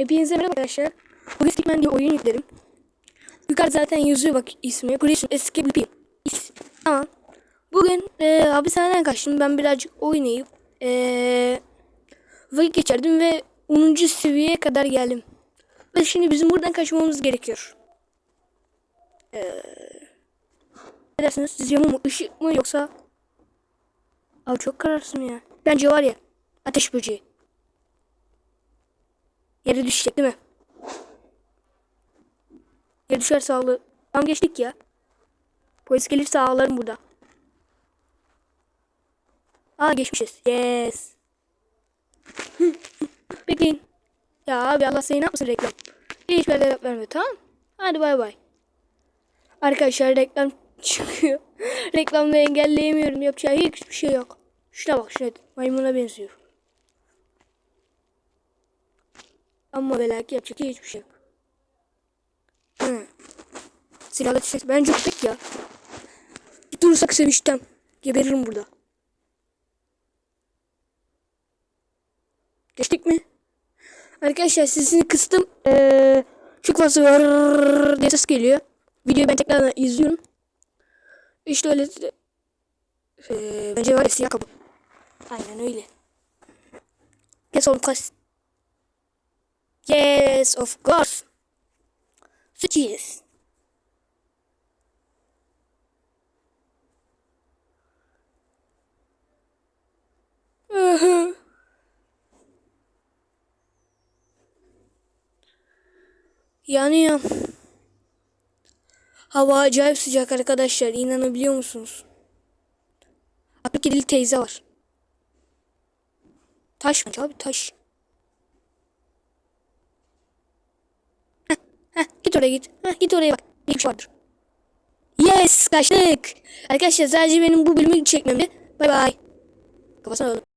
Hepinize merhaba arkadaşlar. Bugün Stickman diye oyun yükledim. Yukarıda zaten yazıyor bak ismi. Prison Escape İs Tamam. Bugün e, hapishaneden kaçtım. Ben birazcık oynayıp e, vakit geçirdim ve 10. seviyeye kadar geldim. Ve şimdi bizim buradan kaçmamız gerekiyor. E, ne dersiniz? Sizce mu ışık mı yoksa Abi çok kararsın ya. Bence var ya ateş böceği. Yere düşecek değil mi? Yere düşerse ağlı. Tam geçtik ya. Polis gelirse ağlarım burada. Aa geçmişiz. Yes. Bekleyin. Ya abi Allah seni ne yapmasın reklam. Hiç böyle reklam vermiyor tamam Hadi bay bay. Arkadaşlar reklam çıkıyor. Reklamda engelleyemiyorum. Yapacağı hiçbir şey yok. Şuna bak şuna. Maymuna benziyor. Ama belki yapacak hiçbir şey yok. Hı. Silahla çiçek. Bence köpek ya. Durursak sevişten. Geberirim burada. Geçtik mi? Arkadaşlar sesini kıstım. Ee, çok fazla vırrrr diye ses geliyor. Videoyu ben tekrardan izliyorum. İşte öyle. Ee, bence var ya siyah kapı. Aynen öyle. Yes of course. Yes of course. Such yes. Yanıyor. Hava acayip sıcak arkadaşlar. İnanabiliyor musunuz? Abdülkedili teyze var. Taş mı abi taş. Heh, heh, git oraya git. Heh, git oraya bak. Bir şey vardır. Yes kaçtık. Arkadaşlar sadece benim bu bölümü çekmemdi. Bay bay. Kafasına alalım.